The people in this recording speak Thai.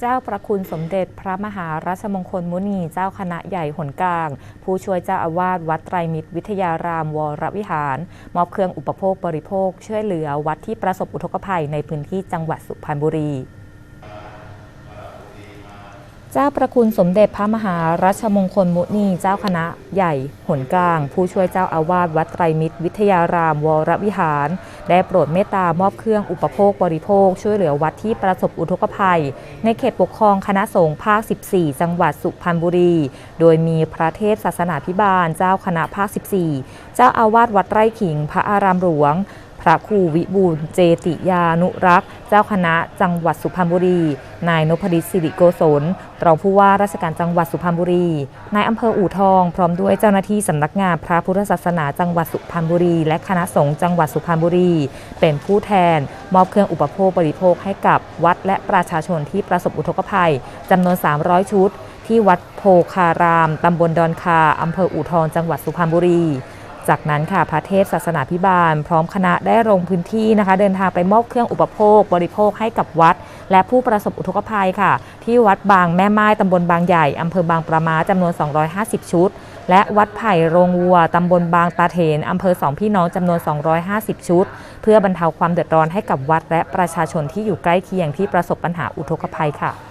เจ้าประคุณสมเด็จพระมหารัชมงคลมุนีเจ้าคณะใหญ่หนกลาง ผู้ช่วยเจ้าอาวาสวัดไตรมิตรวิทยารามวรวิหาร มอบเครื่องอุปโภคบริโภค ช่วยเหลือวัดที่ประสบอุทกภัยในพื้นที่จังหวัดสุพรรณบุรี จ้าประคุณสมเด็จพระมหารัชมงคลมุนีเจ้าคณะใหญ่หนกลาง ผู้ช่วยเจ้าอาวาสวัดไตรมิตร วิทยาราม วรวิหาร ได้โปรดเมตตามอบเครื่องอุปโภคบริโภค ช่วยเหลือวัดที่ประสบอุทกภัย ในเขตปกครองคณะสงฆ์ภาค 14 จังหวัดสุพรรณบุรี โดยมีพระเทพศาสนาพิบาล เจ้าคณะภาค 14 เจ้าอาวาสวัดไร่ขิง พระอารามหลวง พระครูวิบูลเจติยานุรักษ์ เจ้าคณะจังหวัดสุพรรณบุรี นายนพดิษฐ์สิริโกศลรองผู้ว่าราชการจังหวัดสุพรรณบุรี นายอำเภออู่ทอง พร้อมด้วยเจ้าหน้าที่สำนักงานพระพุทธศาสนาจังหวัดสุพรรณบุรี และคณะสงฆ์จังหวัดสุพรรณบุรี เป็นผู้แทน มอบเครื่องอุปโภคบริโภคให้กับวัดและประชาชนที่ประสบอุทกภัยจำนวน 300 ชุด ที่วัดโพคารามตำบลดอนคาอำเภออู่ทอง จังหวัดสุพรรณบุรี จากนั้นค่ะพระเทพศาสนาพิบาล พร้อมคณะได้ลงพื้นที่นะคะ เดินทางไปมอบเครื่องอุปโภค บริโภคให้กับวัด และผู้ประสบอุทกภัยค่ะ ที่วัดบางแม่ไม้ตำบลบางใหญ่อำเภอบางประมาจำนวน 250 ชุด และวัดไผ่โรงวัวตำบลบางตาเถนอำเภอสองพี่น้องจำนวน 250 ชุด เพื่อบรรเทาความเดือดร้อนให้กับวัดและประชาชนที่อยู่ใกล้เคียงที่ประสบปัญหาอุทกภัยค่ะ